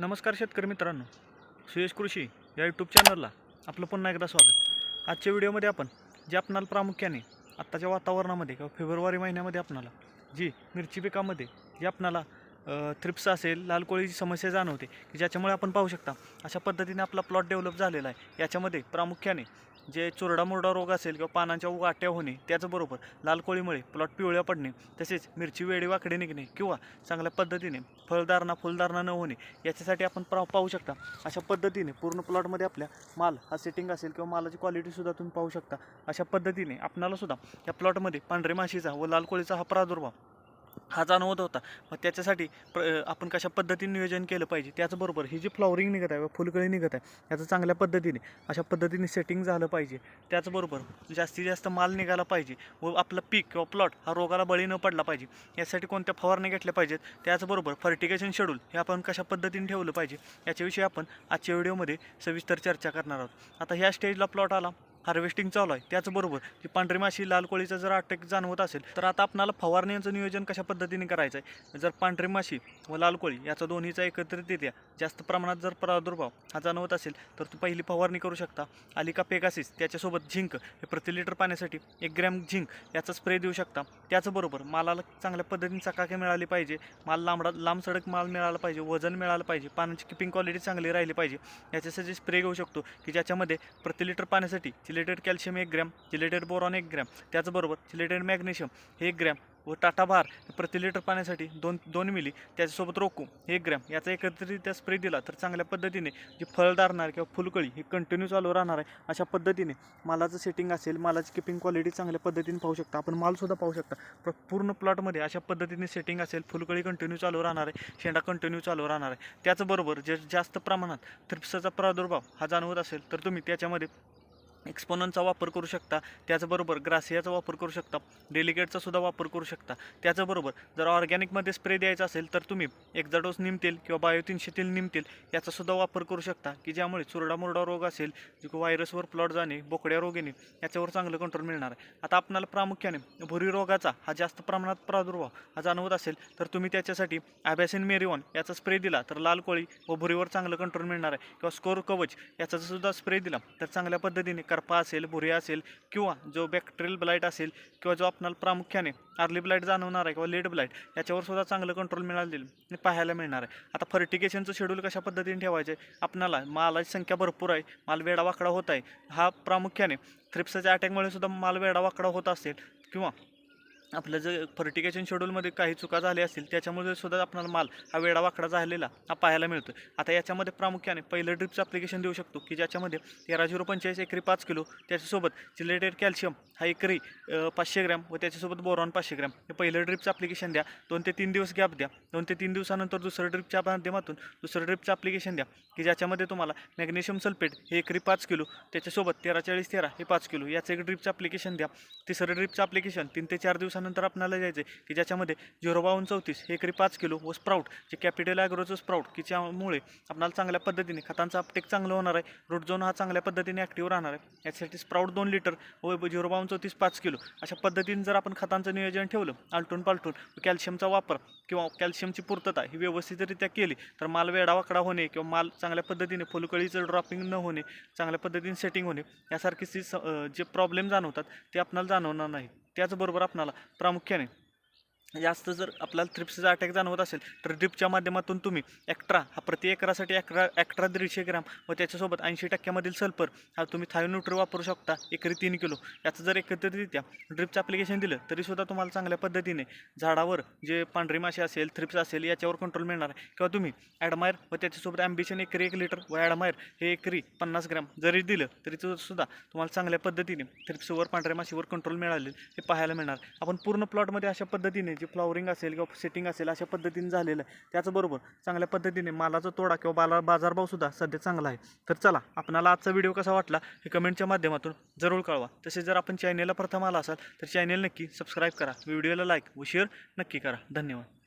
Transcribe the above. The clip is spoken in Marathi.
नमस्कार शेतकरी मित्रांनो. सुयश कृषी या यूट्यूब चॅनलला आपलं पुन्हा एकदा स्वागत. आजच्या व्हिडिओमध्ये आपण जे आपणाला प्रामुख्याने आत्ताच्या वातावरणामध्ये किंवा फेब्रुवारी महिन्यामध्ये आपणाला जी मिरची पिकामध्ये जी आपणाला थ्रिप्स असेल लाल कोळीची समस्या जाणवते की ज्याच्यामुळे आपण पाहू शकता अशा पद्धतीने आपला प्लॉट डेव्हलप झालेला आहे. याच्यामध्ये प्रामुख्याने जे चुरडा मुरडा रोग असेल किंवा पानांच्या उगाट्या होणे त्याचबरोबर लाल कोळीमुळे प्लॉट पिवळ्या पडणे तसेच मिरची वेळी वाकडे निघणे किंवा चांगल्या पद्धतीने फळधारणा फुलधारणा न होणे याच्यासाठी आपण प्रा पाहू शकता. अशा पद्धतीने पूर्ण प्लॉटमध्ये आपल्या माल हा सेटिंग असेल किंवा मालाची क्वालिटीसुद्धा तुम्ही पाहू शकता. अशा पद्धतीने आपणालासुद्धा या प्लॉटमध्ये पांढरे माशीचा व लाल कोळीचा हा प्रादुर्भाव हा जाणवत होता. मग त्याच्यासाठी प्र आपण कशा पद्धतीने नियोजन केलं पाहिजे त्याचबरोबर ही जी फ्लॉवरिंग निघत आहे व फुलकळी निघत आहे याचं चांगल्या पद्धतीने अशा पद्धतीने सेटिंग झालं पाहिजे. त्याचबरोबर जास्तीत जास्त माल निघाला पाहिजे व आपलं पीक किंवा प्लॉट हा रोगाला बळी न पडला पाहिजे. यासाठी कोणत्या फवारणी घेतल्या पाहिजेत? त्याचबरोबर फर्टिगेशन शेड्यूल हे आपण कशा पद्धतीने ठेवलं पाहिजे? याच्याविषयी आपण आजच्या व्हिडिओमध्ये सविस्तर चर्चा करणार आहोत. आता ह्या स्टेजला प्लॉट आला. हार्वेस्टिंग चालू आहे. त्याचबरोबर की पांढरी माशी लाल कोळीचा जर अटॅक जाणवत असेल तर आता आपणाला फवारण्यांचं नियोजन कशा पद्धतीने करायचं आहे जर पांढरी माशी व लाल कोळी याचा दोन्हीचा एकत्रितरित्या जास्त प्रमाणात जर प्रादुर्भाव हा जाणवत असेल तर तू पहिली फवारणी करू शकता. आलिका पेगासिस त्याच्यासोबत झिंक हे प्रति लिटर पाण्यासाठी एक ग्रॅम झिंक याचा स्प्रे देऊ शकता. त्याचबरोबर मालाला चांगल्या पद्धतीने चकाके मिळाली पाहिजे माल लांबडा लांब सडक माल मिळाला पाहिजे वजन मिळालं पाहिजे पाण्याची किपिंग क्वालिटी चांगली राहिली पाहिजे याच्यासाठी स्प्रे घेऊ शकतो की ज्याच्यामध्ये प्रति लिटर पाण्यासाठी चिलेटेड कॅल्शियम एक ग्रॅम चिलेटेड बोरॉन एक ग्रॅम त्याचबरोबर चिलेटेड मॅग्नेशियम हे एक ग्रॅम व टाटा भार प्रति लिटर पाण्यासाठी दोन दोन मिली त्याच्यासोबत रोकू एक ग्रॅम याचा एकत्रित स्प्रे दिला तर चांगल्या पद्धतीने जी फळदारणार किंवा फुलकळी ही कंटिन्यू चालू राहणार आहे अशा पद्धतीने. मालाचं सेटिंग असेल मालाची किपिंग क्वालिटी चांगल्या पद्धतीने पाहू शकता. आपण मालसुद्धा पाहू शकता. प्र पूर्ण प्लॉटमध्ये अशा पद्धतीने सेटिंग असेल फुलकळी कंटिन्यू चालू राहणार आहे शेंडा कंटिन्यू चालू राहणार आहे. त्याचबरोबर जे जास्त प्रमाणात थ्रिप्सचा प्रादुर्भाव हा जाणवत असेल तर तुम्ही त्याच्यामध्ये एक्सपोननचा वापर करू शकता. त्याचबरोबर ग्रासियाचा वापर करू शकता. डेलिकेटचा सुद्धा वापर करू शकता. त्याचबरोबर जर ऑर्गॅनिकमध्ये स्प्रे द्यायचा असेल तर तुम्ही एक्झाडोस निमतेल किंवा बायोतीनशेतील तेल निमतेल याचा सुद्धा वापर करू शकता. की ज्यामुळे चुरडा मुरडा रोग असेल जो व्हायरसवर प्लॉट जाणे बोकड्या रोग येणे याच्यावर चांगलं कंट्रोल मिळणार आहे. आता आपणाला प्रामुख्याने भुरी रोगाचा हा जास्त प्रमाणात प्रादुर्भाव हा जाणवत असेल तर तुम्ही त्याच्यासाठी ॲबॅसिन मेरिओन याचा स्प्रे दिला तर लाल कोळी व भुरीवर चांगलं कंट्रोल मिळणार आहे. किंवा स्कोर कवच याचा सुद्धा स्प्रे दिला तर चांगल्या पद्धतीने करपा असेल भुरे असेल किंवा जो बॅक्टेरियल ब्लाईट असेल किंवा जो आपणाला प्रामुख्याने अर्ली ब्लाईट जाणवणार आहे किंवा लेट ब्लाईट याच्यावर सुद्धा चांगलं कंट्रोल मिळालेलं आणि पाहायला मिळणार आहे. आता फर्टिकेशनचं शेड्यूल कशा पद्धतीने ठेवायचं? आहे आपणाला मालाची संख्या भरपूर आहे माल वेडा वाकडा होत आहे. हा प्रामुख्याने थ्रिप्सच्या अटॅकमुळे सुद्धा माल वेडा वाकडा होत असेल किंवा आपलं जर फर्टिकेशन शेड्यूलमध्ये काही चुका झाल्या असतील त्याच्यामुळे सुद्धा आपणाला माल हा वेडावाकडा झालेला हा पाहायला मिळतो आता याच्यामध्ये प्रामुख्याने पहिलं ड्रिपचं ॲप्लिकेशन देऊ शकतो की ज्याच्यामध्ये तेरा झिरो पंचेचाळीस एकरी पाच किलो त्याच्यासोबत चिलेटेड कॅल्शियम हा एकरी पाचशे ग्रॅम व त्याच्यासोबत बोरॉन पाचशे ग्रॅम. हे पहिलं ड्रिपचं ॲप्लिकेशन द्या दोन ते तीन दिवस गॅप द्या. दोन ते तीन दिवसानंतर दुसरं ड्रिपच्या माध्यमातून दुसरं ड्रिपचं ॲप्लिकेशन द्या की ज्याच्यामध्ये तुम्हाला मॅग्नेशियम सल्फेट हे एकरी पाच किलो त्याच्यासोबत तेरा चाळीस तेरा हे पाच किलो याचं एक ड्रिपचं ॲप्लिकेशन द्या. तिसरं ड्रिपचं ॲप्लिकेशन तीन ते चार दिवस त्याच्यानंतर आपल्याला जायचं आहे की ज्याच्यामध्ये झिरो बावन्न चौतीस एकरी पाच किलो व स्प्राऊट जे कॅपिटल ॲग्रोचं स्प्राऊट की ज्यामुळे आपल्याला चांगल्या पद्धतीने खतांचा अपटेक चांगलं होणार आहे रूट झोन हा चांगल्या पद्धतीने ॲक्टिव्ह राहणार आहे यासाठी स्प्राऊट दोन लिटर व झिरो बावन्न चौतीस पाच किलो अशा पद्धतीने जर आपण खतांचं नियोजन ठेवलं आलटून पालटून कॅल्शियमचा वापर किंवा कॅल्शियमची पूर्तता ही व्यवस्थितरित्या केली तर माल वेडावाकडा होणे किंवा माल चांगल्या पद्धतीने फुलकळीचं ड्रॉपिंग न होणे चांगल्या पद्धतीने सेटिंग होणे यासारखी सी जे प्रॉब्लेम जाणवतात ते आपणाला जाणवणार नाही त्याचबरोबर आपणाला प्रामुख्याने जास्त जर आपल्याला थ्रिप्सचा अटॅक जाणवत असेल तर ड्रिपच्या माध्यमातून तुम्ही ॲक्ट्रा हा प्रति एकरासाठी ॲक्ट्रा ॲक्ट्रा दीडशे ग्रॅम व त्याच्यासोबत ऐंशी टक्क्यामधील सल्फर हा तुम्ही थायोन्यूट्री वापरू शकता एकरी तीन किलो. याचं जर एकत्रितरित्या ड्रिपचं ॲप्लिकेशन दिलं तरीसुद्धा तुम्हाला चांगल्या पद्धतीने झाडावर जे पांढरी माशी असेल थ्रिप्स असेल याच्यावर कंट्रोल मिळणार आहे. किंवा तुम्ही ॲडमायर व त्याच्यासोबत ॲम्बिशन एकरी एक लिटर व ॲडमायर हे एकरी पन्नास ग्राम जरी दिलं तरी सुद्धा तुम्हाला चांगल्या पद्धतीने थ्रिप्सवर पांढऱ्या माशीवर कंट्रोल मिळाले हे पाहायला मिळणार. आपण पूर्ण प्लॉटमध्ये अशा पद्धतीने जी फ्लॉवरिंग असेल किंवा सेटिंग असेल अशा पद्धतीने झालेलं आहे. त्याचबरोबर चांगल्या पद्धतीने मालाचा तोडा किंवा बाला बाजारभावसुद्धा सध्या चांगला आहे. तर चला आपणाला आजचा व्हिडिओ कसा वाटला हे कमेंटच्या माध्यमातून जरूर कळवा. तसेच जर आपण चॅनेलला प्रथम आला असाल तर चॅनेल नक्की सबस्क्राईब करा. व्हिडिओला लाईक व शेअर नक्की करा. धन्यवाद.